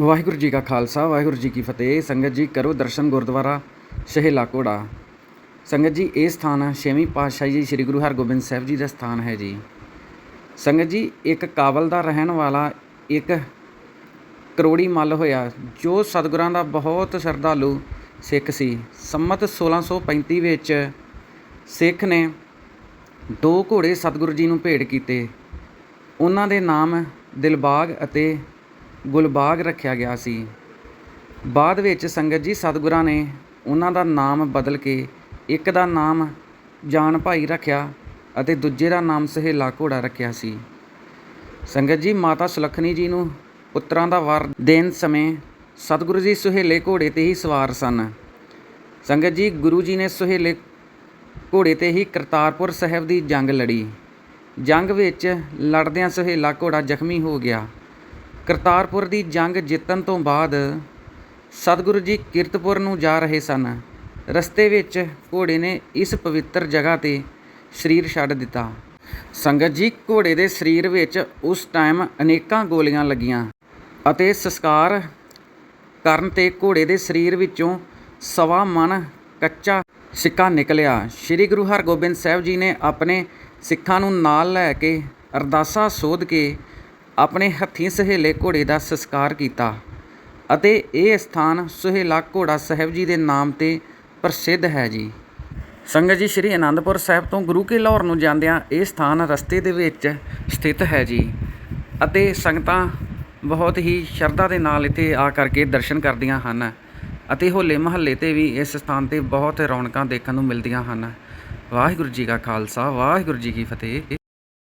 ਵਾਹਿਗੁਰੂ ਜੀ ਕਾ ਖਾਲਸਾ, ਵਾਹਿਗੁਰੂ ਜੀ ਕੀ ਫਤਿਹ। ਸੰਗਤ ਜੀ, ਕਰੋ ਦਰਸ਼ਨ ਗੁਰਦੁਆਰਾ ਸ਼ਹਿਲਾ ਘੋੜਾ ਸੰਗਤ ਜੀ, ਇਹ ਸਥਾਨ ਛੇਵੀਂ ਪਾਤਸ਼ਾਹੀ ਜੀ, ਸ੍ਰੀ ਗੁਰੂ ਹਰਗੋਬਿੰਦ ਸਾਹਿਬ ਜੀ ਦਾ ਸਥਾਨ ਹੈ ਜੀ। ਸੰਗਤ ਜੀ, ਇੱਕ ਕਾਬਲ ਦਾ ਰਹਿਣ ਵਾਲਾ ਇੱਕ ਕਰੋੜੀ ਮੱਲ ਹੋਇਆ, ਜੋ ਸਤਿਗੁਰਾਂ ਦਾ ਬਹੁਤ ਸ਼ਰਧਾਲੂ ਸਿੱਖ ਸੀ। ਸੰਮਤ 1635 ਵਿੱਚ ਸਿੱਖ ਨੇ ਦੋ ਘੋੜੇ ਸਤਿਗੁਰੂ ਜੀ ਨੂੰ ਭੇਟ ਕੀਤੇ। ਉਹਨਾਂ ਦੇ ਨਾਮ ਦਿਲਬਾਗ ਅਤੇ ਗੁਲਬਾਗ ਰੱਖਿਆ ਗਿਆ ਸੀ। ਬਾਅਦ ਵਿੱਚ ਸੰਗਤ ਜੀ ਸਤਿਗੁਰਾਂ ਨੇ ਉਹਨਾਂ ਦਾ ਨਾਮ ਬਦਲ ਕੇ ਇੱਕ ਦਾ ਨਾਮ ਜਾਨ ਭਾਈ ਰੱਖਿਆ ਅਤੇ ਦੂਜੇ ਦਾ ਨਾਮ ਸਹੇਲਾ ਘੋੜਾ ਰੱਖਿਆ ਸੀ। ਸੰਗਤ ਜੀ ਮਾਤਾ ਸੁਲੱਖਣੀ ਜੀ ਨੂੰ ਪੁੱਤਰਾਂ ਦਾ ਵਰ ਦੇਣ ਸਮੇਂ ਸਤਿਗੁਰੂ ਜੀ ਸੁਹੇਲੇ ਘੋੜੇ ਤੇ ਹੀ ਸਵਾਰ ਸਨ। ਸੰਗਤ ਜੀ ਗੁਰੂ ਜੀ ਨੇ ਸੁਹੇਲੇ ਘੋੜੇ ਤੇ ਹੀ ਕਰਤਾਰਪੁਰ ਸਾਹਿਬ ਦੀ ਜੰਗ ਲੜੀ। ਜੰਗ ਵਿੱਚ ਲੜਦਿਆਂ ਸੁਹੇਲਾ ਘੋੜਾ ਜ਼ਖਮੀ ਹੋ ਗਿਆ। ਕਰਤਾਰਪੁਰ ਦੀ ਜੰਗ ਜਿੱਤਣ ਤੋਂ ਬਾਅਦ ਸਤਿਗੁਰੂ ਜੀ ਕੀਰਤਪੁਰ ਨੂੰ ਜਾ ਰਹੇ ਸਨ। ਰਸਤੇ ਵਿੱਚ ਘੋੜੇ ਨੇ ਇਸ ਪਵਿੱਤਰ ਜਗ੍ਹਾ ਤੇ ਸਰੀਰ ਛੱਡ ਦਿੱਤਾ। ਸੰਗਤ ਜੀ, ਘੋੜੇ ਦੇ ਸਰੀਰ ਵਿੱਚ ਉਸ ਟਾਈਮ ਅਨੇਕਾਂ ਗੋਲੀਆਂ ਲੱਗੀਆਂ ਅਤੇ ਸੰਸਕਾਰ ਕਰਨ ਤੇ ਘੋੜੇ ਦੇ ਸਰੀਰ ਵਿੱਚੋਂ ਸਵਾ ਮਨ ਕੱਚਾ ਸਿੱਕਾ ਨਿਕਲਿਆ। ਸ੍ਰੀ ਗੁਰੂ ਹਰਗੋਬਿੰਦ ਸਾਹਿਬ ਜੀ ਨੇ ਆਪਣੇ ਸਿੱਖਾਂ ਨੂੰ ਨਾਲ ਲੈ ਕੇ ਅਰਦਾਸਾ ਸੋਧ ਕੇ ਆਪਣੇ ਹੱਥੀਂ ਸਹੇਲੇ ਘੋੜੇ ਦਾ ਸੰਸਕਾਰ ਕੀਤਾ ਅਤੇ ਇਹ ਸਥਾਨ ਸੁਹੇਲਾ ਘੋੜਾ ਸਾਹਿਬ ਜੀ ਦੇ ਨਾਮ ਤੇ ਪ੍ਰਸਿੱਧ ਹੈ ਜੀ। ਸੰਗਤ ਜੀ, ਸ੍ਰੀ ਅਨੰਦਪੁਰ ਸਾਹਿਬ ਤੋਂ ਗੁਰੂ ਕੇ ਲਾਹੌਰ ਨੂੰ ਜਾਂਦਿਆਂ ਇਹ ਸਥਾਨ ਰਸਤੇ ਦੇ ਵਿੱਚ ਸਥਿਤ ਹੈ ਜੀ ਅਤੇ ਸੰਗਤਾਂ ਬਹੁਤ ਹੀ ਸ਼ਰਧਾ ਦੇ ਨਾਲ ਇੱਥੇ ਆ ਕਰਕੇ ਦਰਸ਼ਨ ਕਰਦੀਆਂ ਹਨ ਅਤੇ ਹੋਲੇ ਮਹੱਲੇ ਤੇ ਵੀ ਇਸ ਸਥਾਨ ਤੇ ਬਹੁਤ ਰੌਣਕਾਂ ਦੇਖਣ ਨੂੰ ਮਿਲਦੀਆਂ ਹਨ। ਵਾਹਿਗੁਰੂ ਜੀ ਕਾ ਖਾਲਸਾ, ਵਾਹਿਗੁਰੂ ਜੀ ਕੀ ਫਤਿਹ।